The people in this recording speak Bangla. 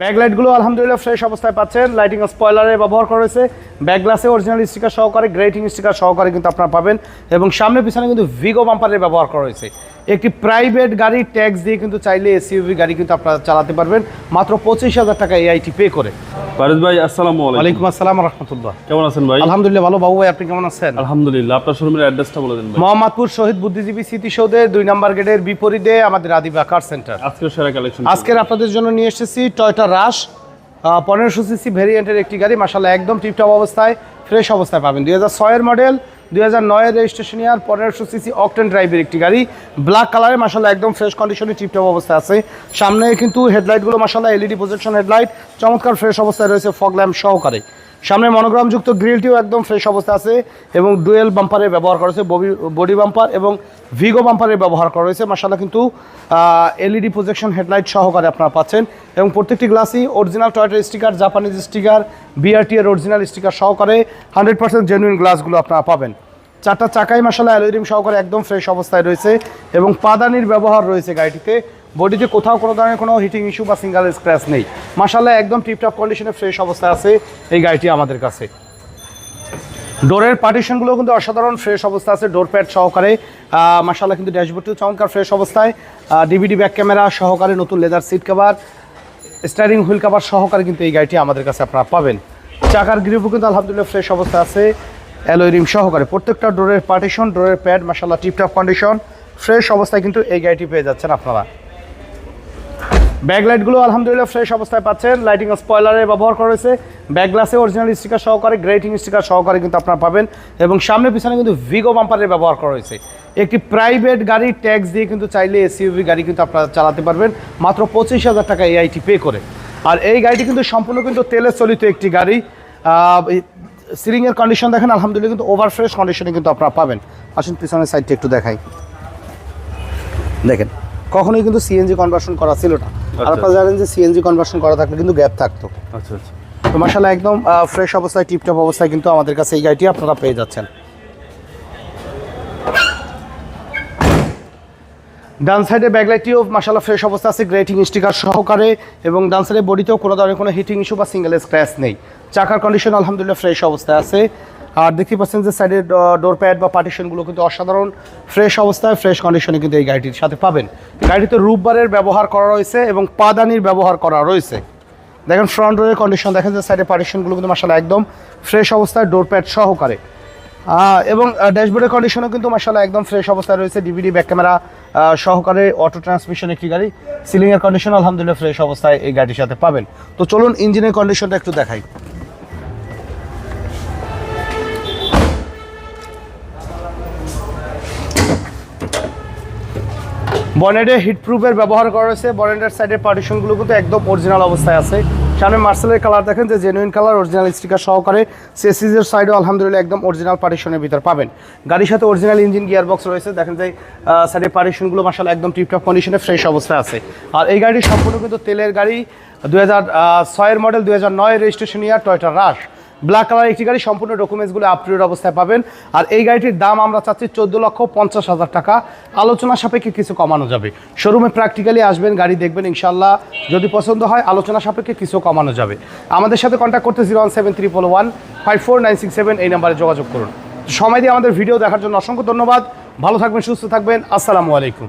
ব্যাকলাইটগুলো আলহামদুলিল্লাহ ফ্রেশ অবস্থায় পাচ্ছেন। লাইটিং স্পয়লারের ব্যবহার করা হয়েছে ব্যাক গ্লাসে অরিজিনাল স্টিকার সহকারে গ্রেটিং স্টিকার সহকারে কিন্তু আপনারা পাবেন। এবং সামনে পিছনে কিন্তু ভিগো বাম্পারের ব্যবহার করা হয়েছে একটি প্রাইভেট গাড়ি ট্যাক্স দিয়ে কিন্তু চাইলে এসইউভি গাড়ি কিন্তু আপনারা চালাতে পারবেন। মাত্র পঁচিশ হাজার টাকা এআইটি পে করে। ফারিদ ভাই আসসালামু আলাইকুম। আসসালাম রহমতুল্লাহ। কেমন আছেন ভাই? আলহামদুলিল্লাহ ভালো। বাবু ভাই আপনি কেমন আছেন? আলহামদুলিল্লাহ আপনার শোরুমের অ্যাড্রেসটা বলে দিন ভাই। মোহাম্মদপুর শহীদ বুদ্ধিজীবী স্মৃতিসৌধের দুই নম্বর গেটের বিপরীতে আমাদের আদিবা কার সেন্টার আজকের সেরা কালেকশন আজকের আপনাদের জন্য নিয়ে এসেছি টয়টা রাশ পনেরোশো সিসি ভেরিয়েন্টের একটি গাড়ি। মাসাল্লাহ একদম টিপটপ অবস্থায় ফ্রেশ অবস্থায় পাবেন। দুই হাজার ছয়ের মডেল দুই হাজার নয়ের রেজিস্ট্রেশন ইয়ার পনেরোশো সিসি অকটেন ড্রাইভের একটি গাড়ি। ব্ল্যাক কালারে মাসাল্লাহ একদম ফ্রেশ কন্ডিশনে টিপটপ অবস্থায় আছে। সামনে কিন্তু হেডলাইটগুলো মাসাল্লাহ এলইডি প্রজেকশন হেডলাইট চমৎকার ফ্রেশ অবস্থায় রয়েছে ফগ ল্যাম্প সহকারে। সামনে মনোগ্রামযুক্ত গ্রিলটিও একদম ফ্রেশ অবস্থা আছে এবং ডুয়েল বাম্পারের ব্যবহার করা হয়েছে বডি বাম্পার এবং ভিগো বাম্পারের ব্যবহার করা হয়েছে। মাসাল্লাহ কিন্তু এলইডি প্রজেকশন হেডলাইট সহকারে আপনারা পাচ্ছেন এবং প্রত্যেকটি গ্লাসই অরিজিনাল টয়টার স্টিকার জাপানিজ স্টিকার বিআরটি এর অরিজিনাল স্টিকার সহকারে হান্ড্রেড পার্সেন্ট জেনুইন গ্লাসগুলো আপনারা পাবেন। চারটা চাকাই মাসাল্লাহ অ্যালুমিনিয়াম সহকারে একদম ফ্রেশ অবস্থায় রয়েছে এবং পাদানির ব্যবহার রয়েছে গাড়িটিতে। বডিতে কোথাও কোনো ধরনের কোনো হিটিং ইস্যু বা সিঙ্গেল স্ক্র্যাচ নেই। মাসাল্লাহ একদম টিপটপ কন্ডিশনে ফ্রেশ অবস্থায় আছে এই গাড়িটি আমাদের কাছে। ডোরের পার্টিশনগুলো কিন্তু অসাধারণ ফ্রেশ অবস্থা আছে ডোর প্যাড সহকারে। মাসাল্লাহ কিন্তু ড্যাশবোর্ডটিও চমৎকার ফ্রেশ অবস্থায়। ডিভিডি ব্যাক ক্যামেরা সহকারে নতুন leather seat cover steering wheel cover সহকারে কিন্তু এই গাড়িটি আমাদের কাছে আপনারা পাবেন। চাকার গ্রিপও কিন্তু আলহামদুলিল্লাহ ফ্রেশ অবস্থা আছে। অ্যালোয় রিম সহকারে প্রত্যেকটা ডোরের পার্টিশন ডোরের প্যাড মাসাল্লাহ টিপটপ কন্ডিশন ফ্রেশ অবস্থায় কিন্তু এই গাড়িটি পেয়ে যাচ্ছেন আপনারা। ব্যাকলাইটগুলো আলহামদুলিল্লাহ ফ্রেশ অবস্থায় পাচ্ছেন। লাইটিং স্পয়লারে ব্যবহার করা হয়েছে। ব্যাক গ্লাসে অরিজিনাল স্টিকার সহকারে গ্রেটিং স্টিকার সহকারে কিন্তু আপনারা পাবেন। এবং সামনে পিছনে কিন্তু ভিগো বাম্পারের ব্যবহার করা হয়েছে। একটি প্রাইভেট গাড়ি ট্যাক্স দিয়ে কিন্তু চাইলে এসইউভি গাড়ি কিন্তু আপনারা চালাতে পারবেন। মাত্র পঁচিশ হাজার টাকা এআইটি পে করে। আর এই গাড়িটি কিন্তু সম্পূর্ণ কিন্তু তেলে চলিত একটি গাড়ি। সিলিংয়ের কন্ডিশন দেখেন আলহামদুলিল্লাহ কিন্তু ওভার ফ্রেশ কন্ডিশনে কিন্তু আপনারা পাবেন। আসুন পিছনের সাইডটা একটু দেখাই। দেখেন। কখনোই কিন্তু সিএনজি কনভার্সন করা ছিল না। আর আপনারা জানেন যে সিএনজি কনভার্সন করা থাকলে কিন্তু গ্যাপ থাকতো। আচ্ছা আচ্ছা। তো মাসাল্লাহ একদম ফ্রেশ অবস্থায় টিপটপ অবস্থায় কিন্তু আমাদের কাছে এই গাড়িটি আপনারা পেয়ে যাচ্ছেন। ডান সাইডে ব্যাকলাইটটিও মাসাল্লাহ ফ্রেশ অবস্থা আছে গ্রেটিং স্টিকার সহকারে এবং ডান সাইডের বডিতেও কোনো ধরনের কোনো হিটিং ইস্যু বা সিঙ্গেল স্ক্র্যাচ নেই। চাকার কন্ডিশন আলহামদুলিল্লাহ ফ্রেশ অবস্থায় আছে। আর দেখতে পাচ্ছেন যে সাইডের ডোর প্যাড বা পার্টিশনগুলো কিন্তু অসাধারণ ফ্রেশ অবস্থায় ফ্রেশ কন্ডিশনে কিন্তু এই গাড়িটির সাথে পাবেন। গাড়িতে রূপবারের ব্যবহার করা রয়েছে এবং পাদানির ব্যবহার করা রয়েছে। দেখেন ফ্রন্ট রোয়ের কন্ডিশন দেখেন যে সাইডের পার্টিশনগুলো কিন্তু মাসাল্লাহ একদম ফ্রেশ অবস্থায় ডোর প্যাড সহকারে। এবং ড্যাশবোর্ডের কন্ডিশনও কিন্তু মাসাল্লাহ একদম ফ্রেশ অবস্থায় রয়েছে ডিভিডি ব্যাক ক্যামেরা সহকারে অটো ট্রান্সমিশন একটি গাড়ি। সিলিংয়ের কন্ডিশন আলহামদুলিল্লাহ ফ্রেশ অবস্থায় এই গাড়ির সাথে পাবেন। তো চলুন ইঞ্জিনের কন্ডিশনটা একটু দেখাই। বনেটে হিটপ্রুফের ব্যবহার করা হয়েছে। বনেটের সাইডের পার্টিশনগুলো কিন্তু একদম অরিজিনাল অবস্থায় আছে। সামনে মার্সেলের কালার দেখেন যে জেনুইন কালার অরিজিনাল স্টিকার সহকারে সেসিজের সাইডও আলহামদুলিল্লাহ একদম অরিজিনাল পার্টিশনের ভিতর পাবেন। গাড়ির সাথে অরিজিনাল ইঞ্জিন গিয়ার বক্স রয়েছে। দেখেন যে সাইডের পার্টিশনগুলো মাসাল একদম টিপটপ কন্ডিশনে ফ্রেশ অবস্থায় আছে। আর এই গাড়ি সম্পূর্ণ কিন্তু তেলের গাড়ি। দু হাজার ছয়ের মডেল দু হাজার নয় registration year Toyota Rush black colour একটি গাড়ি, সম্পূর্ণ ডকুমেন্টসগুলো আপটুডেট অবস্থায় পাবেন। আর এই গাড়িটির দাম আমরা চাচ্ছি চোদ্দ লক্ষ পঞ্চাশ হাজার টাকা। আলোচনা সাপেক্ষে কিছু কমানো যাবে। শোরুমে প্র্যাকটিক্যালি আসবেন, গাড়ি দেখবেন ইনশাল্লাহ যদি পছন্দ হয়, আলোচনা সাপেক্ষে কিছু কমানো যাবে। আমাদের সাথে কন্ট্যাক্ট করতে zero one seven triple one five four nine six seven এই নাম্বারে যোগাযোগ করুন। সময় দিয়ে আমাদের ভিডিও দেখার জন্য অসংখ্য ধন্যবাদ। ভালো থাকবেন, সুস্থ থাকবেন। আসসালামু আলাইকুম।